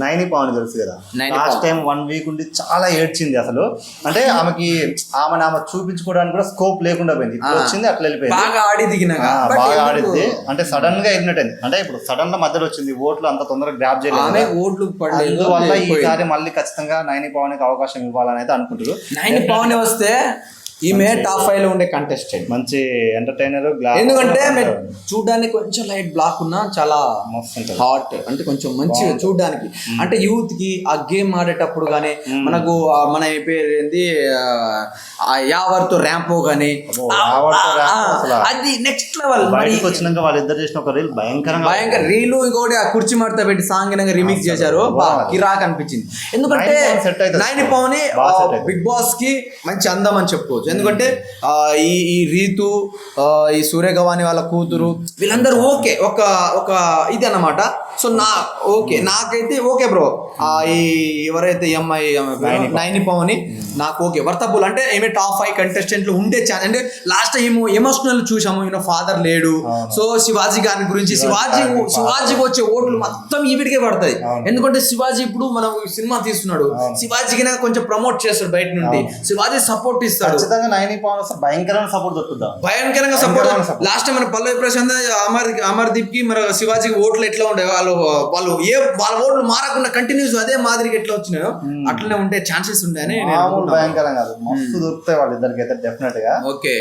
నైని పవన్ తెలుసు కదా last. Time one week ఉండి చాలా ఏడ్చింది అసలు అంటే ఆమెకి ఆమెను ఆమె చూపించుకోవడానికి కూడా స్కోప్ లేకుండా పోయింది. వచ్చింది అట్లా వెళ్ళిపోయింది బాగా ఆడి దిగినాక ఆ, But బాగా? ఆడింది అంటే సడన్గా వెళ్ళినట్టయింది అంటే ఇప్పుడు సడన్గా మధ్యలో వచ్చింది ఓట్లు అంత తొందరగా గ్రాప్ ఆమె చేయలేదు ఓట్లు అందువల్ల. ఈసారి మళ్ళీ ఖచ్చితంగా నైని పవన్కి అవకాశం ఇవ్వాలని అయితే అనుకుంటారు నైన్ పవన్ వస్తే ఈమె టాప్ ఫైవ్లో ఉండే కంటెస్టెంట్ మంచి ఎంటర్టైనర్ ఎందుకంటే చూడడానికి కొంచెం లైట్ బ్లాక్ ఉన్నా చాలా హాట్ అంటే కొంచెం మంచిగా చూడడానికి. అంటే యూత్కి ఆ గేమ్ ఆడేటప్పుడు కానీ మనకు మన పేరు ఏంది ఆ, యావర్తో ర్యాంపో కానీ. అది నెక్స్ట్ లెవెల్ బయటకు వచ్చినాక వాళ్ళిద్దరు చేసిన ఒక రీల్ భయంకరంగా భయంకర రీలు ఇంకోటి ఆ కుర్చీ మడత పెట్టి సాంగ్ రిమిక్స్ చేశారు. కిరాక్ అనిపించింది. ఎందుకంటే నైన్ పవన్ బాగా బాస్కి మంచి అందం అని చెప్పుకోవచ్చు. ఎందుకంటే ఆ, ఈ ఈ రీతు ఈ సూర్యగవాని వాళ్ళ కూతురు వీళ్ళందరూ ఓకే. ఒక ఒక ఇది అన్నమాట. సో నా ఓకే నాకైతే ఓకే బ్రో. ఈ ఎవరైతే పేరు నైని పవని. నాకు ఓకే. వర్తబుల్ అంటే ఏమే టాప్ ఫైవ్ కంటెస్టెంట్లు ఉండే ఛాన్స్ అంటే లాస్ట్ టైం ఎమోషనల్ చూసాము ఈయన ఫాదర్ లేడు. సో శివాజీ గారి గురించి శివాజీ శివాజీకి వచ్చే ఓట్లు మొత్తం ఈవిడికే పడతాయి. ఎందుకంటే శివాజీ ఇప్పుడు మనం సినిమా తీస్తున్నాడు. శివాజీకి కొంచెం ప్రమోట్ చేస్తాడు బయట నుండి. శివాజీ సపోర్ట్ ఇస్తాడు. భయంకరమైన సపోర్ట్ దొరుకుతాం భయంకరంగా సపోర్ట్. లాస్ట్ టైం మన పల్లవి ప్రశాంత్ అమర్ అమర్దీప్కి మన శివాజీకి ఓట్లు ఎట్లా ఉండే? వాళ్ళు వాళ్ళు ఏ వాళ్ళ ఓట్లు మారకుండా కంటిన్యూస్ అదే మాదిరిగా ఎట్లా వచ్చినాయో అట్లనే ఉండే ఛాన్సెస్ ఉండే. భయంకరం కాదు. మస్తు దొరుకుతాయి వాళ్ళిద్దరికి అయితే డెఫినెట్గా. ఓకే.